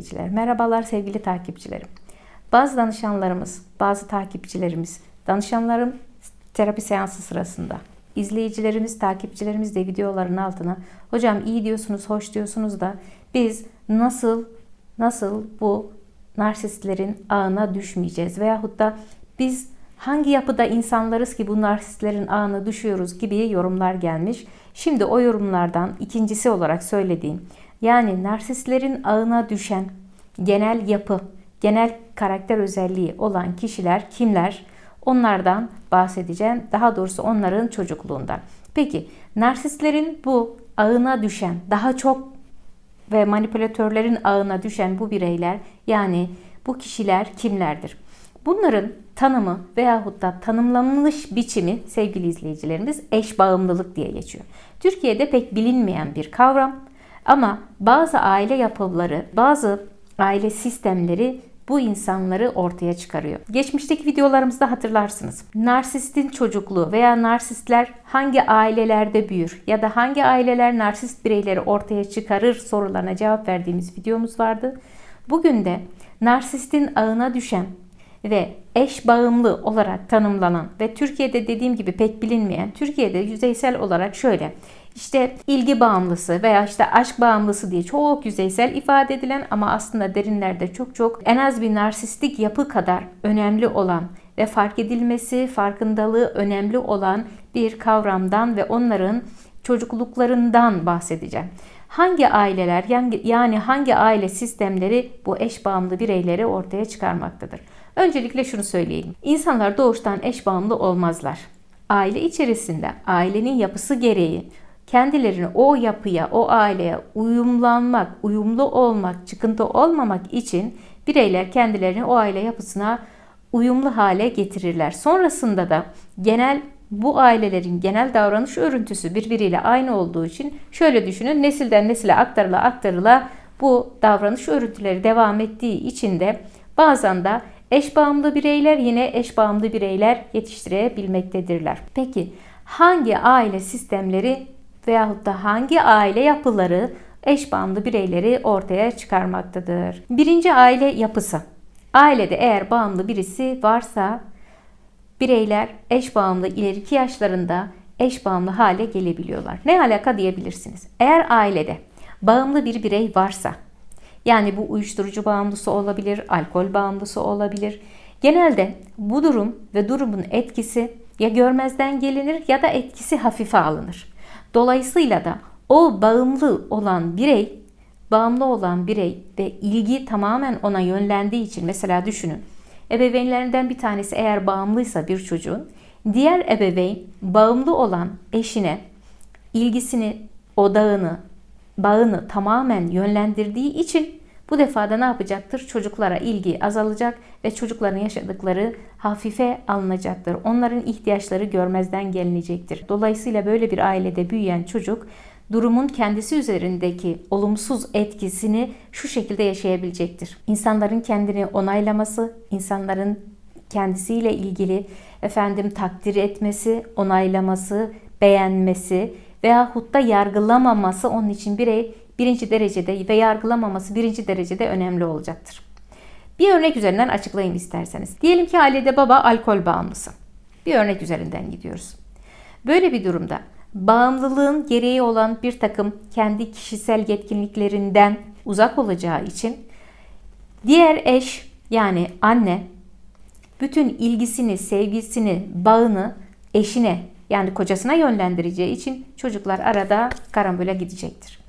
izleyiciler. Merhabalar sevgili takipçilerim. Bazı danışanlarımız, bazı takipçilerimiz, danışanlarım terapi seansı sırasında izleyicilerimiz, takipçilerimiz de videoların altına hocam iyi diyorsunuz, hoş diyorsunuz da biz nasıl nasıl bu narsistlerin ağına düşmeyeceğiz veyahut da biz hangi yapıda insanlarız ki bu narsistlerin ağına düşüyoruz gibi yorumlar gelmiş. Şimdi o yorumlardan ikincisi olarak söylediğim yani narsistlerin ağına düşen genel yapı, genel karakter özelliği olan kişiler kimler? Onlardan bahsedeceğim. Daha doğrusu onların çocukluğundan. Peki narsistlerin bu ağına düşen daha çok ve manipülatörlerin ağına düşen bu bireyler yani bu kişiler kimlerdir? Bunların tanımı veyahut da tanımlanmış biçimi sevgili izleyicilerimiz eş bağımlılık diye geçiyor. Türkiye'de pek bilinmeyen bir kavram ama bazı aile yapıları, bazı aile sistemleri bu insanları ortaya çıkarıyor. Geçmişteki videolarımızda hatırlarsınız. Narsistin çocukluğu veya narsistler hangi ailelerde büyür ya da hangi aileler narsist bireyleri ortaya çıkarır sorularına cevap verdiğimiz videomuz vardı. Bugün de narsistin ağına düşen ve eş bağımlı olarak tanımlanan ve Türkiye'de dediğim gibi pek bilinmeyen, Türkiye'de yüzeysel olarak şöyle işte ilgi bağımlısı veya işte aşk bağımlısı diye çok yüzeysel ifade edilen ama aslında derinlerde çok çok en az bir narsistik yapı kadar önemli olan ve fark edilmesi, farkındalığı önemli olan bir kavramdan ve onların çocukluklarından bahsedeceğim. Hangi aileler yani hangi aile sistemleri bu eş bağımlı bireyleri ortaya çıkarmaktadır? Öncelikle şunu söyleyeyim. İnsanlar doğuştan eş bağımlı olmazlar. Aile içerisinde ailenin yapısı gereği kendilerini o yapıya, o aileye uyumlanmak, uyumlu olmak, çıkıntı olmamak için bireyler kendilerini o aile yapısına uyumlu hale getirirler. Sonrasında da genel bu ailelerin genel davranış örüntüsü birbiriyle aynı olduğu için şöyle düşünün nesilden nesile aktarıla aktarıla bu davranış örüntüleri devam ettiği için de bazen de eş bağımlı bireyler yine eş bağımlı bireyler yetiştirebilmektedirler. Peki hangi aile sistemleri veyahut da hangi aile yapıları eş bağımlı bireyleri ortaya çıkarmaktadır? Birinci aile yapısı. Ailede eğer bağımlı birisi varsa bireyler eş bağımlı ileriki yaşlarında eş bağımlı hale gelebiliyorlar. Ne alaka diyebilirsiniz? Eğer ailede bağımlı bir birey varsa yani bu uyuşturucu bağımlısı olabilir, alkol bağımlısı olabilir. Genelde bu durum ve durumun etkisi ya görmezden gelinir ya da etkisi hafife alınır. Dolayısıyla da o bağımlı olan birey, bağımlı olan birey ve ilgi tamamen ona yönlendiği için mesela düşünün. Ebeveynlerinden bir tanesi eğer bağımlıysa bir çocuğun, diğer ebeveyn bağımlı olan eşine ilgisini, odağını, bağını tamamen yönlendirdiği için bu defada ne yapacaktır? Çocuklara ilgi azalacak ve çocukların yaşadıkları hafife alınacaktır. Onların ihtiyaçları görmezden gelinecektir. Dolayısıyla böyle bir ailede büyüyen çocuk durumun kendisi üzerindeki olumsuz etkisini şu şekilde yaşayabilecektir. İnsanların kendini onaylaması, insanların kendisiyle ilgili efendim takdir etmesi, onaylaması, beğenmesi veyahut da yargılamaması onun için birey birinci derecede ve yargılamaması birinci derecede önemli olacaktır. Bir örnek üzerinden açıklayayım isterseniz. Diyelim ki ailede baba alkol bağımlısı. Bir örnek üzerinden gidiyoruz. Böyle bir durumda bağımlılığın gereği olan bir takım kendi kişisel yetkinliklerinden uzak olacağı için diğer eş yani anne bütün ilgisini, sevgisini, bağını eşine yani kocasına yönlendireceği için çocuklar arada karambole gidecektir.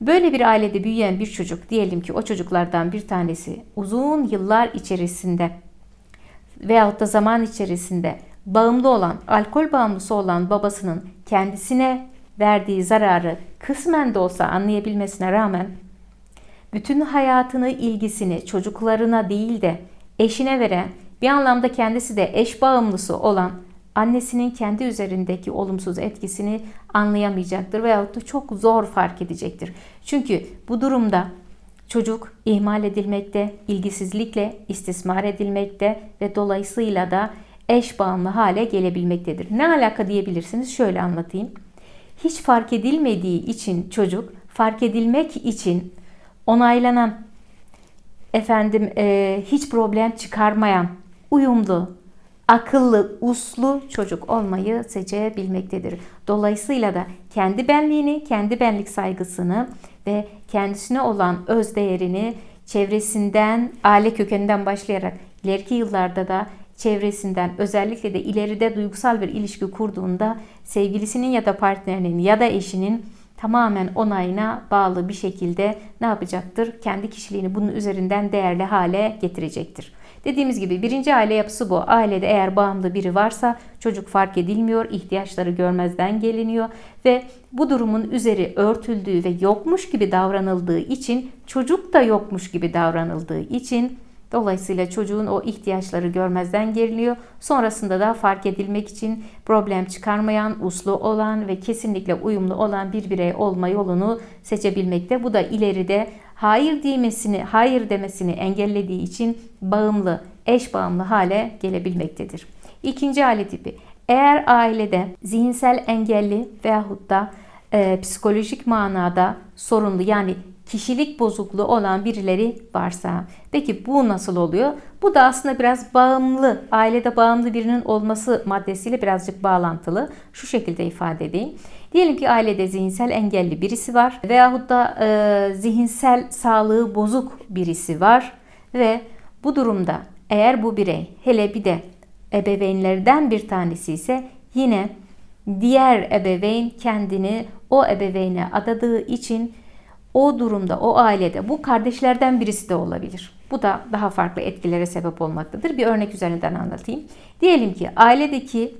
Böyle bir ailede büyüyen bir çocuk diyelim ki o çocuklardan bir tanesi uzun yıllar içerisinde veyahut da zaman içerisinde bağımlı olan, alkol bağımlısı olan babasının kendisine verdiği zararı kısmen de olsa anlayabilmesine rağmen bütün hayatını, ilgisini çocuklarına değil de eşine veren, bir anlamda kendisi de eş bağımlısı olan annesinin kendi üzerindeki olumsuz etkisini anlayamayacaktır veyahut da çok zor fark edecektir. Çünkü bu durumda çocuk ihmal edilmekte, ilgisizlikle istismar edilmekte ve dolayısıyla da eş bağımlı hale gelebilmektedir. Ne alaka diyebilirsiniz? Şöyle anlatayım. Hiç fark edilmediği için çocuk fark edilmek için onaylanan efendim e, hiç problem çıkarmayan, uyumlu, akıllı, uslu çocuk olmayı seçebilmektedir. Dolayısıyla da kendi benliğini, kendi benlik saygısını ve kendisine olan öz değerini çevresinden, aile kökeninden başlayarak ileriki yıllarda da çevresinden özellikle de ileride duygusal bir ilişki kurduğunda sevgilisinin ya da partnerinin ya da eşinin tamamen onayına bağlı bir şekilde ne yapacaktır? Kendi kişiliğini bunun üzerinden değerli hale getirecektir. Dediğimiz gibi birinci aile yapısı bu. Ailede eğer bağımlı biri varsa çocuk fark edilmiyor, ihtiyaçları görmezden geliniyor ve bu durumun üzeri örtüldüğü ve yokmuş gibi davranıldığı için çocuk da yokmuş gibi davranıldığı için Dolayısıyla çocuğun o ihtiyaçları görmezden geliniyor. Sonrasında da fark edilmek için problem çıkarmayan, uslu olan ve kesinlikle uyumlu olan bir birey olma yolunu seçebilmekte. Bu da ileride hayır demesini, hayır demesini engellediği için bağımlı, eş bağımlı hale gelebilmektedir. İkinci aile tipi. Eğer ailede zihinsel engelli veyahut da e, psikolojik manada sorunlu yani kişilik bozukluğu olan birileri varsa. Peki bu nasıl oluyor? Bu da aslında biraz bağımlı, ailede bağımlı birinin olması maddesiyle birazcık bağlantılı. Şu şekilde ifade edeyim. Diyelim ki ailede zihinsel engelli birisi var veyahut da e, zihinsel sağlığı bozuk birisi var ve bu durumda eğer bu birey hele bir de ebeveynlerden bir tanesi ise yine diğer ebeveyn kendini o ebeveyne adadığı için o durumda, o ailede bu kardeşlerden birisi de olabilir. Bu da daha farklı etkilere sebep olmaktadır. Bir örnek üzerinden anlatayım. Diyelim ki ailedeki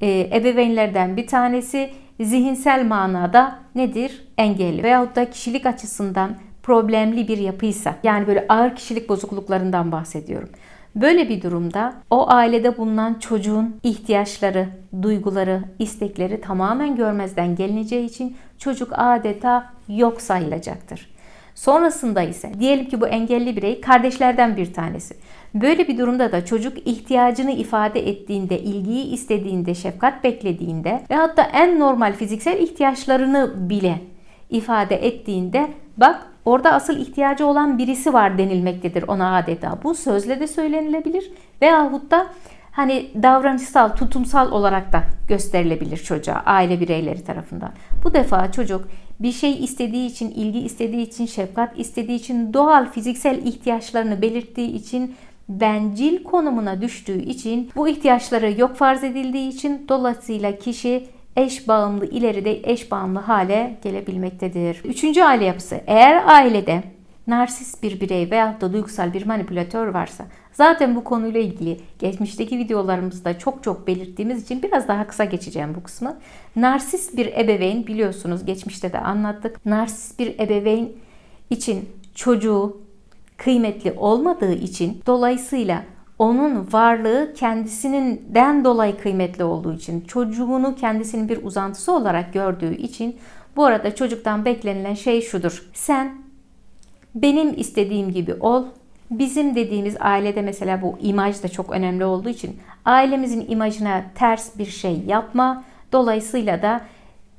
e, ebeveynlerden bir tanesi zihinsel manada nedir? Engelli veyahut da kişilik açısından problemli bir yapıysa yani böyle ağır kişilik bozukluklarından bahsediyorum. Böyle bir durumda o ailede bulunan çocuğun ihtiyaçları, duyguları, istekleri tamamen görmezden gelineceği için çocuk adeta yok sayılacaktır. Sonrasında ise diyelim ki bu engelli birey kardeşlerden bir tanesi. Böyle bir durumda da çocuk ihtiyacını ifade ettiğinde, ilgiyi istediğinde, şefkat beklediğinde ve hatta en normal fiziksel ihtiyaçlarını bile ifade ettiğinde bak orada asıl ihtiyacı olan birisi var denilmektedir ona adeta. Bu sözle de söylenilebilir veyahut da hani davranışsal, tutumsal olarak da gösterilebilir çocuğa aile bireyleri tarafından. Bu defa çocuk bir şey istediği için, ilgi istediği için, şefkat istediği için, doğal fiziksel ihtiyaçlarını belirttiği için bencil konumuna düştüğü için bu ihtiyaçları yok farz edildiği için dolayısıyla kişi eş bağımlı ileride eş bağımlı hale gelebilmektedir. Üçüncü aile yapısı. Eğer ailede narsist bir birey veya da duygusal bir manipülatör varsa zaten bu konuyla ilgili geçmişteki videolarımızda çok çok belirttiğimiz için biraz daha kısa geçeceğim bu kısmı. Narsist bir ebeveyn biliyorsunuz geçmişte de anlattık. Narsist bir ebeveyn için çocuğu kıymetli olmadığı için dolayısıyla onun varlığı kendisinden dolayı kıymetli olduğu için, çocuğunu kendisinin bir uzantısı olarak gördüğü için bu arada çocuktan beklenilen şey şudur. Sen benim istediğim gibi ol. Bizim dediğimiz ailede mesela bu imaj da çok önemli olduğu için ailemizin imajına ters bir şey yapma. Dolayısıyla da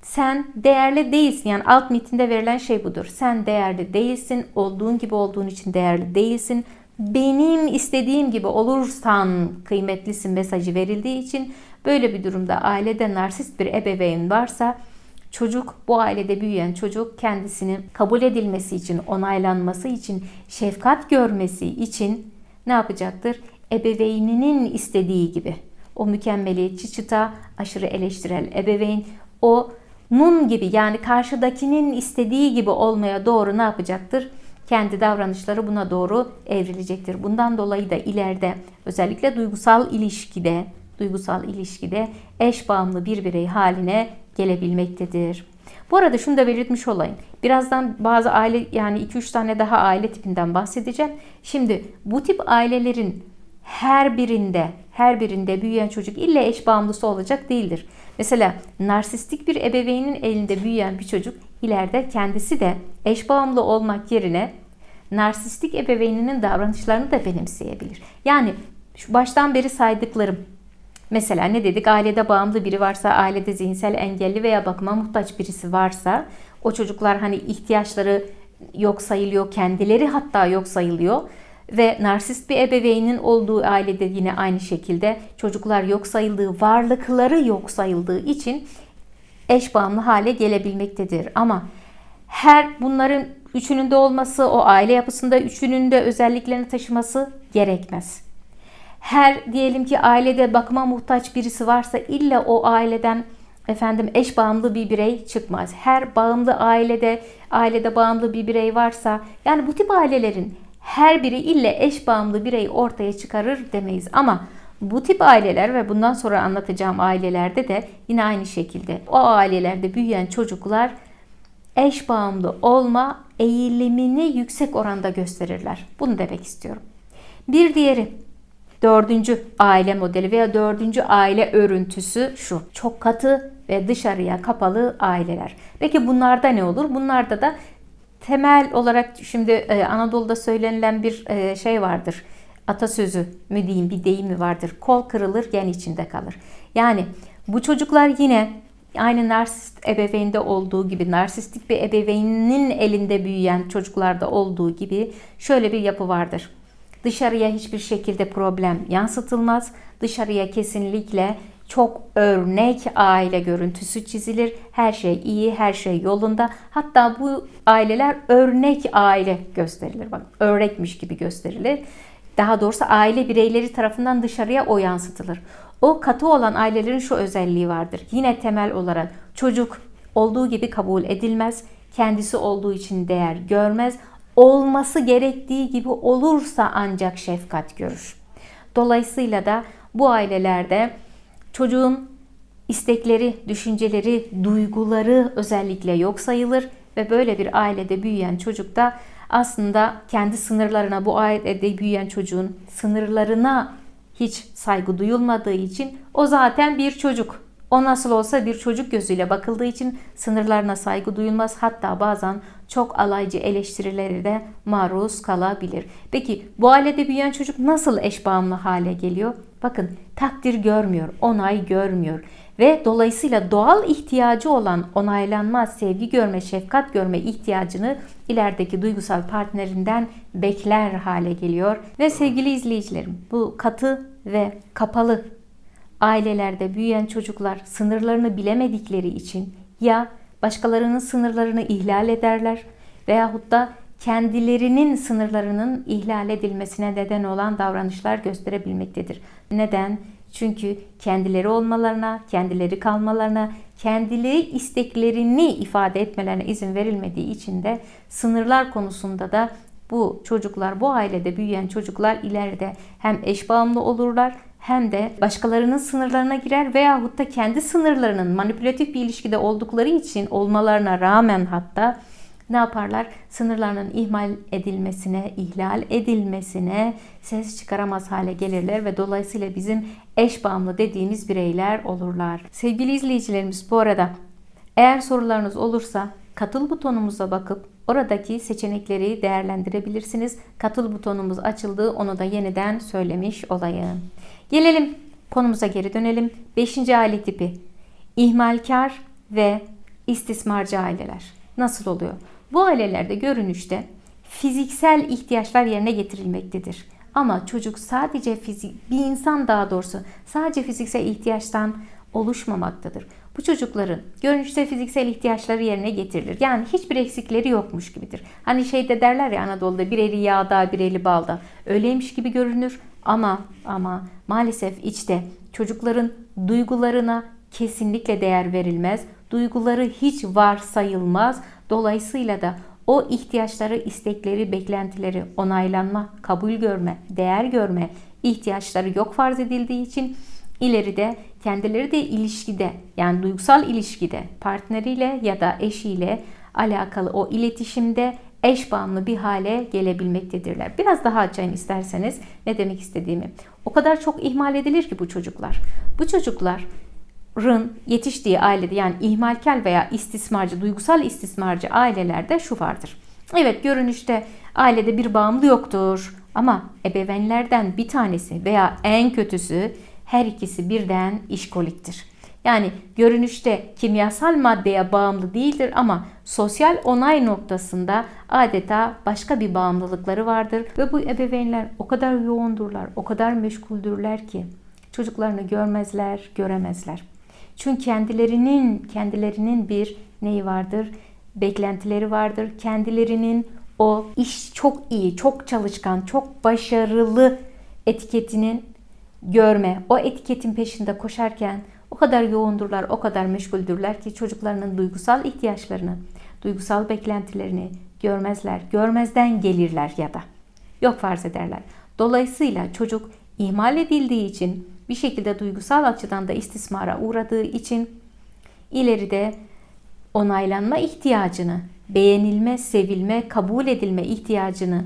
sen değerli değilsin. Yani alt metinde verilen şey budur. Sen değerli değilsin. Olduğun gibi olduğun için değerli değilsin benim istediğim gibi olursan kıymetlisin mesajı verildiği için böyle bir durumda ailede narsist bir ebeveyn varsa çocuk bu ailede büyüyen çocuk kendisini kabul edilmesi için, onaylanması için, şefkat görmesi için ne yapacaktır? Ebeveyninin istediği gibi. O mükemmeliyetçi çıta, aşırı eleştirel ebeveyn, o mum gibi yani karşıdakinin istediği gibi olmaya doğru ne yapacaktır? kendi davranışları buna doğru evrilecektir. Bundan dolayı da ileride özellikle duygusal ilişkide, duygusal ilişkide eş bağımlı bir birey haline gelebilmektedir. Bu arada şunu da belirtmiş olayım. Birazdan bazı aile yani 2-3 tane daha aile tipinden bahsedeceğim. Şimdi bu tip ailelerin her birinde her birinde büyüyen çocuk illa eş bağımlısı olacak değildir. Mesela narsistik bir ebeveynin elinde büyüyen bir çocuk ileride kendisi de eş bağımlı olmak yerine narsistik ebeveyninin davranışlarını da benimseyebilir. Yani şu baştan beri saydıklarım Mesela ne dedik? Ailede bağımlı biri varsa, ailede zihinsel engelli veya bakıma muhtaç birisi varsa o çocuklar hani ihtiyaçları yok sayılıyor, kendileri hatta yok sayılıyor. Ve narsist bir ebeveynin olduğu ailede yine aynı şekilde çocuklar yok sayıldığı, varlıkları yok sayıldığı için eş bağımlı hale gelebilmektedir. Ama her bunların üçünün de olması, o aile yapısında üçünün de özelliklerini taşıması gerekmez. Her diyelim ki ailede bakıma muhtaç birisi varsa illa o aileden efendim eş bağımlı bir birey çıkmaz. Her bağımlı ailede ailede bağımlı bir birey varsa yani bu tip ailelerin her biri ille eş bağımlı birey ortaya çıkarır demeyiz. Ama bu tip aileler ve bundan sonra anlatacağım ailelerde de yine aynı şekilde o ailelerde büyüyen çocuklar eş bağımlı olma eğilimini yüksek oranda gösterirler. Bunu demek istiyorum. Bir diğeri dördüncü aile modeli veya dördüncü aile örüntüsü şu. Çok katı ve dışarıya kapalı aileler. Peki bunlarda ne olur? Bunlarda da temel olarak şimdi e, Anadolu'da söylenilen bir e, şey vardır. Atasözü mü diyeyim bir deyim mi vardır. Kol kırılır gen içinde kalır. Yani bu çocuklar yine aynı narsist ebeveynde olduğu gibi narsistik bir ebeveynin elinde büyüyen çocuklarda olduğu gibi şöyle bir yapı vardır. Dışarıya hiçbir şekilde problem yansıtılmaz. Dışarıya kesinlikle çok örnek aile görüntüsü çizilir. Her şey iyi, her şey yolunda. Hatta bu aileler örnek aile gösterilir. Bak örnekmiş gibi gösterilir. Daha doğrusu aile bireyleri tarafından dışarıya o yansıtılır. O katı olan ailelerin şu özelliği vardır. Yine temel olarak çocuk olduğu gibi kabul edilmez. Kendisi olduğu için değer görmez. Olması gerektiği gibi olursa ancak şefkat görür. Dolayısıyla da bu ailelerde çocuğun istekleri, düşünceleri, duyguları özellikle yok sayılır ve böyle bir ailede büyüyen çocuk da aslında kendi sınırlarına bu ailede büyüyen çocuğun sınırlarına hiç saygı duyulmadığı için o zaten bir çocuk. O nasıl olsa bir çocuk gözüyle bakıldığı için sınırlarına saygı duyulmaz. Hatta bazen çok alaycı eleştirileri de maruz kalabilir. Peki bu ailede büyüyen çocuk nasıl eş bağımlı hale geliyor? Bakın takdir görmüyor, onay görmüyor ve dolayısıyla doğal ihtiyacı olan onaylanma, sevgi görme, şefkat görme ihtiyacını ilerideki duygusal partnerinden bekler hale geliyor. Ve sevgili izleyicilerim bu katı ve kapalı ailelerde büyüyen çocuklar sınırlarını bilemedikleri için ya başkalarının sınırlarını ihlal ederler veyahut da kendilerinin sınırlarının ihlal edilmesine neden olan davranışlar gösterebilmektedir. Neden? Çünkü kendileri olmalarına, kendileri kalmalarına, kendileri isteklerini ifade etmelerine izin verilmediği için de sınırlar konusunda da bu çocuklar, bu ailede büyüyen çocuklar ileride hem eş bağımlı olurlar hem de başkalarının sınırlarına girer veyahut da kendi sınırlarının manipülatif bir ilişkide oldukları için olmalarına rağmen hatta ne yaparlar? Sınırlarının ihmal edilmesine, ihlal edilmesine ses çıkaramaz hale gelirler ve dolayısıyla bizim eş bağımlı dediğimiz bireyler olurlar. Sevgili izleyicilerimiz bu arada eğer sorularınız olursa katıl butonumuza bakıp oradaki seçenekleri değerlendirebilirsiniz. Katıl butonumuz açıldı onu da yeniden söylemiş olayım. Gelelim konumuza geri dönelim. Beşinci aile tipi ihmalkar ve istismarcı aileler. Nasıl oluyor? Bu ailelerde görünüşte fiziksel ihtiyaçlar yerine getirilmektedir. Ama çocuk sadece fizik, bir insan daha doğrusu sadece fiziksel ihtiyaçtan oluşmamaktadır. Bu çocukların görünüşte fiziksel ihtiyaçları yerine getirilir. Yani hiçbir eksikleri yokmuş gibidir. Hani şeyde derler ya Anadolu'da bir eli yağda bir eli balda. Öyleymiş gibi görünür ama ama maalesef içte çocukların duygularına kesinlikle değer verilmez. Duyguları hiç var sayılmaz. Dolayısıyla da o ihtiyaçları, istekleri, beklentileri onaylanma, kabul görme, değer görme ihtiyaçları yok farz edildiği için ileride kendileri de ilişkide yani duygusal ilişkide partneriyle ya da eşiyle alakalı o iletişimde eş bağımlı bir hale gelebilmektedirler. Biraz daha açayım isterseniz ne demek istediğimi. O kadar çok ihmal edilir ki bu çocuklar. Bu çocuklar rın yetiştiği ailede yani ihmalkar veya istismarcı, duygusal istismarcı ailelerde şu vardır. Evet görünüşte ailede bir bağımlı yoktur ama ebeveynlerden bir tanesi veya en kötüsü her ikisi birden işkoliktir. Yani görünüşte kimyasal maddeye bağımlı değildir ama sosyal onay noktasında adeta başka bir bağımlılıkları vardır ve bu ebeveynler o kadar yoğundurlar, o kadar meşguldürler ki çocuklarını görmezler, göremezler. Çünkü kendilerinin kendilerinin bir neyi vardır? Beklentileri vardır. Kendilerinin o iş çok iyi, çok çalışkan, çok başarılı etiketinin görme, o etiketin peşinde koşarken o kadar yoğundurlar, o kadar meşguldürler ki çocuklarının duygusal ihtiyaçlarını, duygusal beklentilerini görmezler. Görmezden gelirler ya da yok farz ederler. Dolayısıyla çocuk ihmal edildiği için bir şekilde duygusal açıdan da istismara uğradığı için ileride onaylanma ihtiyacını, beğenilme, sevilme, kabul edilme ihtiyacını,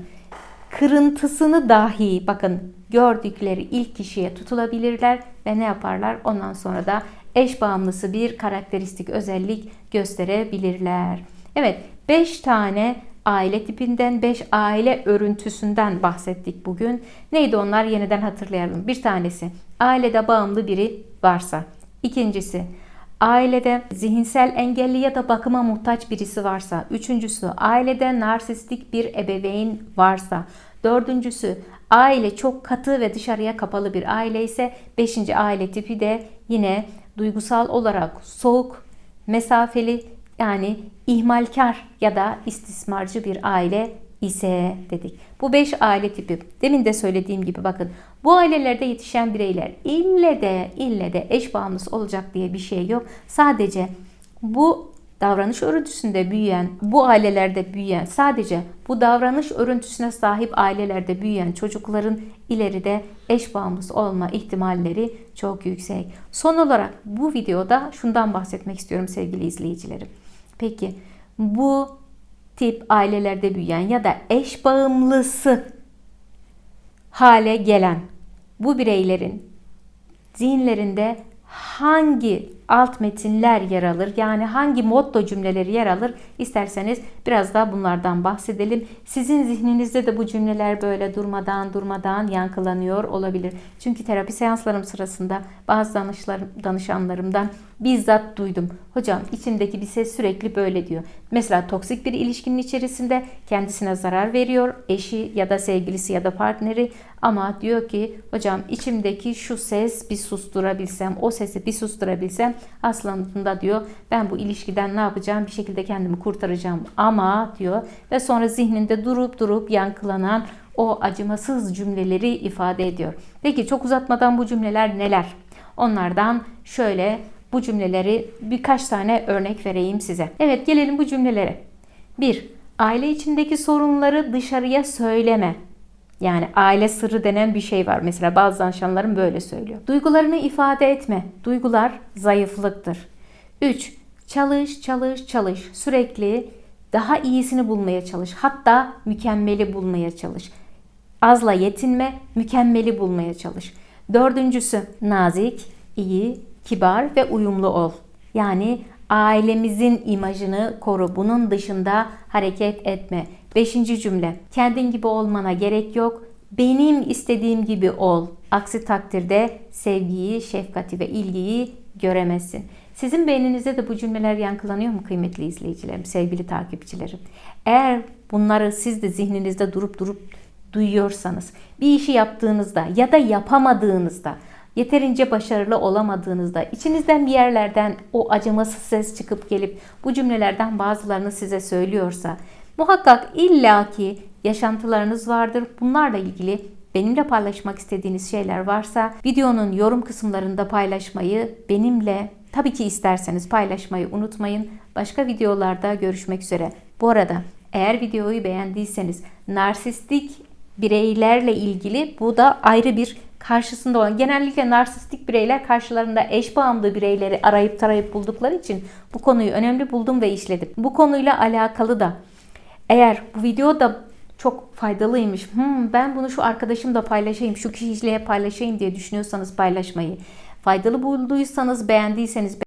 kırıntısını dahi bakın gördükleri ilk kişiye tutulabilirler ve ne yaparlar? Ondan sonra da eş bağımlısı bir karakteristik özellik gösterebilirler. Evet 5 tane aile tipinden 5 aile örüntüsünden bahsettik bugün. Neydi onlar? Yeniden hatırlayalım. Bir tanesi ailede bağımlı biri varsa. İkincisi ailede zihinsel engelli ya da bakıma muhtaç birisi varsa. Üçüncüsü ailede narsistik bir ebeveyn varsa. Dördüncüsü aile çok katı ve dışarıya kapalı bir aile ise beşinci aile tipi de yine duygusal olarak soğuk, mesafeli yani ihmalkar ya da istismarcı bir aile ise dedik. Bu beş aile tipi. Demin de söylediğim gibi bakın bu ailelerde yetişen bireyler ille de ille de eş bağımlısı olacak diye bir şey yok. Sadece bu davranış örüntüsünde büyüyen, bu ailelerde büyüyen, sadece bu davranış örüntüsüne sahip ailelerde büyüyen çocukların ileride eş bağımlısı olma ihtimalleri çok yüksek. Son olarak bu videoda şundan bahsetmek istiyorum sevgili izleyicilerim. Peki bu tip ailelerde büyüyen ya da eş bağımlısı hale gelen bu bireylerin zihinlerinde hangi alt metinler yer alır? Yani hangi motto cümleleri yer alır? İsterseniz biraz daha bunlardan bahsedelim. Sizin zihninizde de bu cümleler böyle durmadan durmadan yankılanıyor olabilir. Çünkü terapi seanslarım sırasında bazı danışanlarımdan bizzat duydum. Hocam içimdeki bir ses sürekli böyle diyor. Mesela toksik bir ilişkinin içerisinde kendisine zarar veriyor. Eşi ya da sevgilisi ya da partneri ama diyor ki hocam içimdeki şu ses bir susturabilsem, o sesi bir susturabilsem aslında diyor ben bu ilişkiden ne yapacağım bir şekilde kendimi kurtaracağım ama diyor ve sonra zihninde durup durup yankılanan o acımasız cümleleri ifade ediyor. Peki çok uzatmadan bu cümleler neler? Onlardan şöyle bu cümleleri birkaç tane örnek vereyim size. Evet gelelim bu cümlelere. 1. Aile içindeki sorunları dışarıya söyleme. Yani aile sırrı denen bir şey var. Mesela bazı danışanlarım böyle söylüyor. Duygularını ifade etme. Duygular zayıflıktır. 3. Çalış, çalış, çalış. Sürekli daha iyisini bulmaya çalış. Hatta mükemmeli bulmaya çalış. Azla yetinme, mükemmeli bulmaya çalış. Dördüncüsü nazik, iyi, kibar ve uyumlu ol. Yani ailemizin imajını koru. Bunun dışında hareket etme. Beşinci cümle. Kendin gibi olmana gerek yok. Benim istediğim gibi ol. Aksi takdirde sevgiyi, şefkati ve ilgiyi göremezsin. Sizin beyninizde de bu cümleler yankılanıyor mu kıymetli izleyicilerim, sevgili takipçilerim? Eğer bunları siz de zihninizde durup durup duyuyorsanız, bir işi yaptığınızda ya da yapamadığınızda, yeterince başarılı olamadığınızda, içinizden bir yerlerden o acımasız ses çıkıp gelip bu cümlelerden bazılarını size söylüyorsa, muhakkak illaki yaşantılarınız vardır. Bunlarla ilgili benimle paylaşmak istediğiniz şeyler varsa videonun yorum kısımlarında paylaşmayı benimle tabii ki isterseniz paylaşmayı unutmayın. Başka videolarda görüşmek üzere. Bu arada eğer videoyu beğendiyseniz narsistik bireylerle ilgili bu da ayrı bir karşısında olan genellikle narsistik bireyler karşılarında eş bağımlı bireyleri arayıp tarayıp buldukları için bu konuyu önemli buldum ve işledim. Bu konuyla alakalı da eğer bu video da çok faydalıymış. Hmm, ben bunu şu arkadaşımla paylaşayım, şu kişiyle paylaşayım diye düşünüyorsanız paylaşmayı. Faydalı bulduysanız, beğendiyseniz